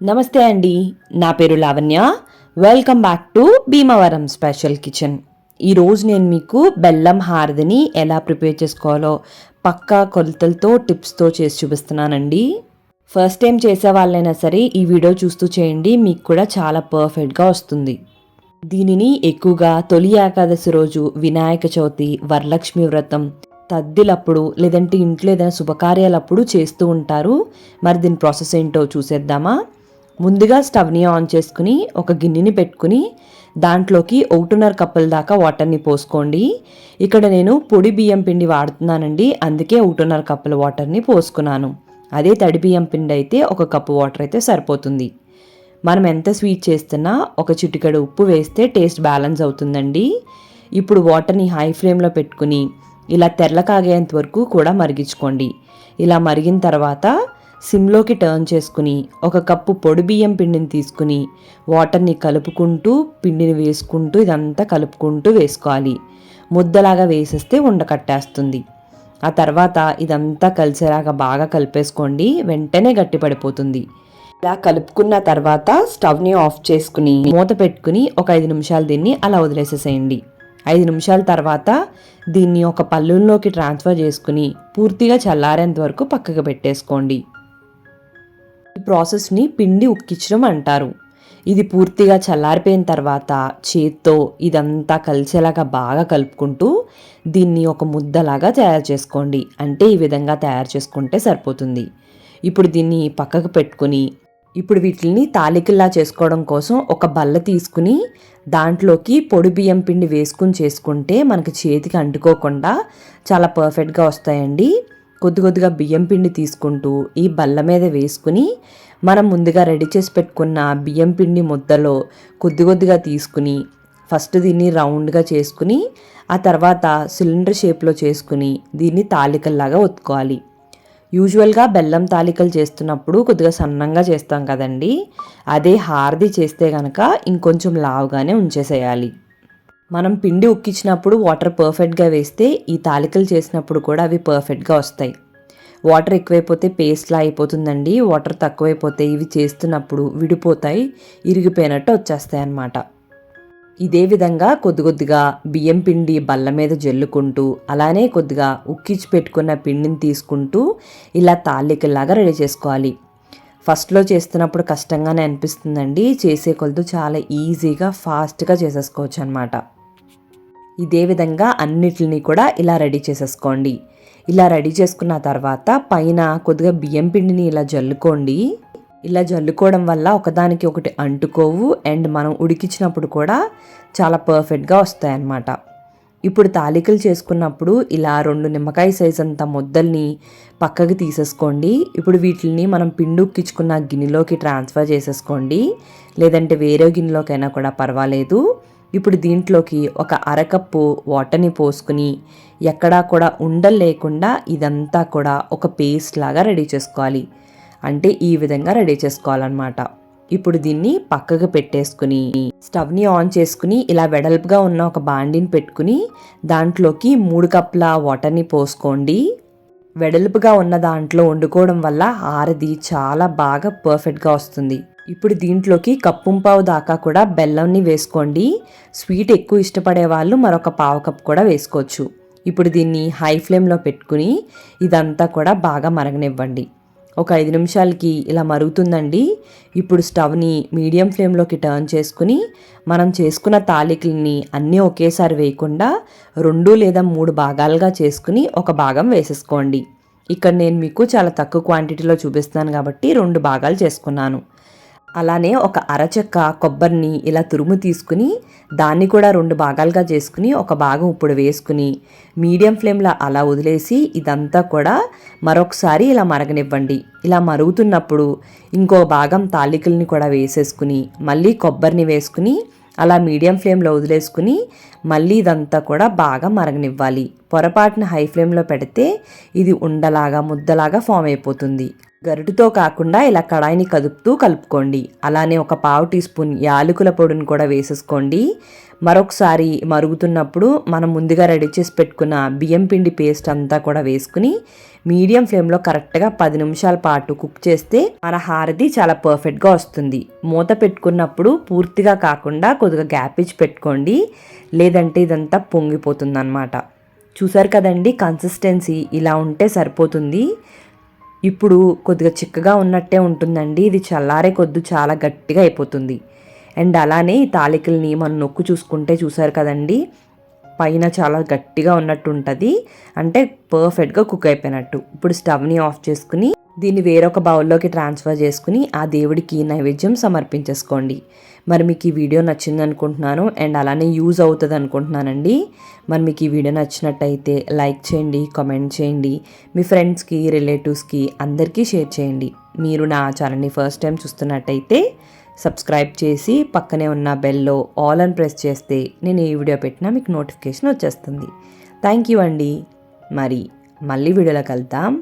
నమస్తే అండి. నా పేరు Lavanya. Welcome back to Bhimavaram special kitchen ఈరోజు నేను మీకు బెల్లం హారదిని ఎలా ప్రిపేర్ చేసుకోవాలో పక్కా కొలతలతో టిప్స్తో చేసి చూపిస్తున్నానండి. ఫస్ట్ టైం చేసే వాళ్ళైనా సరే ఈ వీడియో చూస్తూ చేయండి. మీకు కూడా చాలా పర్ఫెక్ట్గా వస్తుంది. దీనిని ఎక్కువగా తొలి ఏకాదశి రోజు వినాయక చవితి వరలక్ష్మి వ్రతం తద్దిలప్పుడు లేదంటే ఇంట్లో ఏదైనా శుభకార్యాలప్పుడు చేస్తూ ఉంటారు. మరి దీని ప్రాసెస్ ఏంటో చూసేద్దామా? ముందుగా స్టవ్ని ఆన్ చేసుకుని ఒక గిన్నెని పెట్టుకుని దాంట్లోకి ఒకటిన్నర కప్పుల దాకా వాటర్ని పోసుకోండి. ఇక్కడ నేను పొడి బియ్యం పిండి వాడుతున్నానండి. అందుకే ఒకటిన్నర కప్పుల వాటర్ని పోసుకున్నాను. అదే తడి బియ్యం పిండి అయితే ఒక కప్పు వాటర్ అయితే సరిపోతుంది. మనం ఎంత స్వీట్ చేస్తున్నా ఒక చిటికెడు ఉప్పు వేస్తే టేస్ట్ బ్యాలెన్స్ అవుతుందండి. ఇప్పుడు వాటర్ని హై ఫ్లేమ్లో పెట్టుకుని ఇలా తెల్ల కాగేంత వరకు కూడా మరిగించుకోండి. ఇలా మరిగిన తర్వాత సిమ్లోకి టర్న్ చేసుకుని ఒక కప్పు పొడి బియ్యం పిండిని తీసుకుని వాటర్ని కలుపుకుంటూ పిండిని వేసుకుంటూ ఇదంతా కలుపుకుంటూ వేసుకోవాలి. ముద్దలాగా వేసేస్తే ఉండకట్టేస్తుంది ఆ తర్వాత ఇదంతా కలిసేలాగా బాగా కలిపేసుకోండి. వెంటనే గట్టి పడిపోతుంది ఇలా కలుపుకున్న తర్వాత స్టవ్ని ఆఫ్ చేసుకుని మూత పెట్టుకుని ఒక ఐదు నిమిషాలు దీన్ని అలా వదిలేసేసేయండి. ఐదు నిమిషాల తర్వాత దీన్ని ఒక పళ్ళుల్లోకి ట్రాన్స్ఫర్ చేసుకుని పూర్తిగా చల్లారేంత వరకు పక్కకు పెట్టేసుకోండి. ప్రాసెస్ని పిండి ఉక్కించడం అంటారు. ఇది పూర్తిగా చల్లారిపోయిన తర్వాత చేత్తో ఇదంతా కలిసేలాగా బాగా కలుపుకుంటూ దీన్ని ఒక ముద్దలాగా తయారు చేసుకోండి. అంటే ఈ విధంగా తయారు చేసుకుంటే సరిపోతుంది. ఇప్పుడు దీన్ని పక్కకు పెట్టుకుని ఇప్పుడు వీటిని తాలికల్లా చేసుకోవడం కోసం ఒక బల్ల తీసుకుని దాంట్లోకి పొడి బియ్యం పిండి వేసుకుని చేసుకుంటే మనకి చేతికి అంటుకోకుండా చాలా పర్ఫెక్ట్గా వస్తాయండి. కొద్ది కొద్దిగా బియ్యం పిండి తీసుకుంటూ ఈ బల్ల మీద వేసుకుని మనం ముందుగా రెడీ చేసి పెట్టుకున్న బియ్యం పిండి ముద్దలో కొద్ది కొద్దిగా తీసుకుని ఫస్ట్ దీన్ని రౌండ్గా చేసుకుని ఆ తర్వాత సిలిండర్ షేప్లో చేసుకుని దీన్ని తాలికల్లాగా ఒత్తుకోవాలి. యూజువల్గా బెల్లం తాలికలు చేస్తున్నప్పుడు కొద్దిగా సన్నంగా చేస్తాం కదండి అదే హార్ది చేస్తే కనుక ఇంకొంచెం లావుగానే ఉంచేసేయాలి. మనం పిండి ఉక్కించినప్పుడు వాటర్ పర్ఫెక్ట్గా వేస్తే ఈ తాలికలు చేసినప్పుడు కూడా అవి పర్ఫెక్ట్గా వస్తాయి. వాటర్ ఎక్కువైపోతే పేస్ట్లా అయిపోతుందండి. వాటర్ తక్కువైపోతే ఇవి చేస్తున్నప్పుడు విడిపోతాయి ఇరిగిపోయినట్టు వచ్చేస్తాయి అన్నమాట. ఇదే విధంగా కొద్ది కొద్దిగా బియ్యం పిండి బల్ల మీద జల్లుకుంటూ అలానే కొద్దిగా ఉక్కించి పెట్టుకున్న పిండిని తీసుకుంటూ ఇలా తాలికల్లాగా రెడీ చేసుకోవాలి. ఫస్ట్లో చేస్తున్నప్పుడు కష్టంగానే అనిపిస్తుందండి. చేసే కొలతో చాలా ఈజీగా ఫాస్ట్గా చేసేసుకోవచ్చు అనమాట ఇదే విధంగా అన్నిటిని కూడా ఇలా రెడీ చేసేసుకోండి. ఇలా రెడీ చేసుకున్న తర్వాత పైన కొద్దిగా బియ్యం పిండిని ఇలా జల్లుకోండి. ఇలా జల్లుకోవడం వల్ల ఒకదానికి ఒకటి అంటుకోవు. అండ్ మనం ఉడికించినప్పుడు కూడా చాలా పర్ఫెక్ట్గా వస్తాయన్నమాట. ఇప్పుడు తాలికలు చేసుకున్నప్పుడు ఇలా రెండు నిమ్మకాయ సైజ్ అంత ముద్దల్ని పక్కకి తీసేసుకోండి. ఇప్పుడు వీటిని మనం పిండి ఉక్కించుకున్న గిన్నెలోకి ట్రాన్స్ఫర్ చేసేసుకోండి. లేదంటే వేరే గిన్నెలోకైనా కూడా పర్వాలేదు. ఇప్పుడు దీంట్లోకి ఒక అరకప్పు వాటర్ని పోసుకుని ఎక్కడా కూడా ఉండలు లేకుండా ఇదంతా కూడా ఒక పేస్ట్ లాగా రెడీ చేసుకోవాలి. అంటే ఈ విధంగా రెడీ చేసుకోవాలన్నమాట. ఇప్పుడు దీన్ని పక్కకు పెట్టేసుకుని స్టవ్ని ఆన్ చేసుకుని ఇలా వెడల్పుగా ఉన్న ఒక బాండిని పెట్టుకుని దాంట్లోకి మూడు కప్పుల వాటర్ని పోసుకోండి. వెడల్పుగా ఉన్న దాంట్లో వండుకోవడం వల్ల ఆరది చాలా బాగా పర్ఫెక్ట్గా వస్తుంది. ఇప్పుడు దీంట్లోకి కప్పుంపావు దాకా కూడా బెల్లంని వేసుకోండి. స్వీట్ ఎక్కువ ఇష్టపడే వాళ్ళు మరొక పావు కప్ కూడా వేసుకోవచ్చు. ఇప్పుడు దీన్ని హై ఫ్లేమ్లో పెట్టుకుని ఇదంతా కూడా బాగా మరగనివ్వండి. ఒక ఐదు నిమిషాలకి ఇలా మరుగుతుందండి. ఇప్పుడు స్టవ్ని మీడియం ఫ్లేమ్లోకి టర్న్ చేసుకుని మనం చేసుకున్న తాలికల్ని అన్నీ ఒకేసారి వేయకుండా రెండు లేదా మూడు భాగాలుగా చేసుకుని ఒక భాగం వేసేసుకోండి. ఇక్కడ నేను మీకు చాలా తక్కువ క్వాంటిటీలో చూపిస్తున్నాను కాబట్టి రెండు భాగాలు చేసుకున్నాను. అలానే ఒక అరచెక్క కొబ్బరిని ఇలా తురుము తీసుకుని దాన్ని కూడా రెండు భాగాలుగా చేసుకుని ఒక భాగం ఇప్పుడు వేసుకుని మీడియం ఫ్లేమ్లో అలా వదిలేసి ఇదంతా కూడా మరొకసారి ఇలా మరగనివ్వండి. ఇలా మరుగుతున్నప్పుడు ఇంకో భాగం తాలికల్ని కూడా వేసేసుకుని మళ్ళీ కొబ్బరిని వేసుకుని అలా మీడియం ఫ్లేమ్లో వదిలేసుకుని మళ్ళీ ఇదంతా కూడా బాగా మరగనివ్వాలి. పొరపాటున హై ఫ్లేమ్లో పెడితే ఇది ఉండలాగా ముద్దలాగా ఫామ్ అయిపోతుంది. గరిటతో కాకుండా ఇలా కడాయిని కదుపుతూ కలుపుకోండి. అలానే ఒక పావు టీ స్పూన్ యాలకుల పొడిని కూడా వేసేసుకోండి. మరొకసారి మరుగుతున్నప్పుడు మనం ముందుగా రెడీ చేసి పెట్టుకున్న బియ్యం పిండి పేస్ట్ అంతా కూడా వేసుకుని మీడియం ఫ్లేమ్లో కరెక్ట్గా పది నిమిషాల పాటు కుక్ చేస్తే మన హారతి చాలా పర్ఫెక్ట్గా వస్తుంది. మూత పెట్టుకున్నప్పుడు పూర్తిగా కాకుండా కొద్దిగా గ్యాప్ ఇచ్చి పెట్టుకోండి. లేదంటే ఇదంతా పొంగిపోతుంది అనమాట చూసారు కదండి కన్సిస్టెన్సీ ఇలా ఉంటే సరిపోతుంది. ఇప్పుడు కొద్దిగా చిక్కగా ఉన్నట్టే ఉంటుందండి. ఇది చల్లారే కొద్దు చాలా గట్టిగా అయిపోతుంది. అండ్ అలానే ఈ తాలికల్ని మనం నొక్కు చూసుకుంటే చూసారు కదండి. పైన చాలా గట్టిగా ఉన్నట్టు ఉంటుంది అంటే పర్ఫెక్ట్గా కుక్ అయిపోయినట్టు. ఇప్పుడు స్టవ్ని ఆఫ్ చేసుకుని దీన్ని వేరొక బౌల్లోకి ట్రాన్స్ఫర్ చేసుకుని ఆ దేవుడికి నైవేద్యం సమర్పించేసుకోండి. మరి మీకు ఈ వీడియో నచ్చింది అనుకుంటున్నాను అండ్ అలానే యూజ్ అవుతుంది అనుకుంటున్నానండి. మరి మీకు ఈ వీడియో నచ్చినట్టయితే లైక్ చేయండి కామెంట్ చేయండి మీ ఫ్రెండ్స్కి రిలేటివ్స్కి అందరికీ షేర్ చేయండి. మీరు నా ఛానల్ని ఫస్ట్ టైం చూస్తున్నట్టయితే సబ్స్క్రైబ్ చేసి పక్కనే ఉన్న బెల్లో ఆల్ అని ప్రెస్ చేస్తే నేను ఏ వీడియో పెట్టినా మీకు నోటిఫికేషన్ వచ్చేస్తుంది. థ్యాంక్ యూ అండి. మరి మళ్ళీ వీడియోలోకి వెళ్తాం.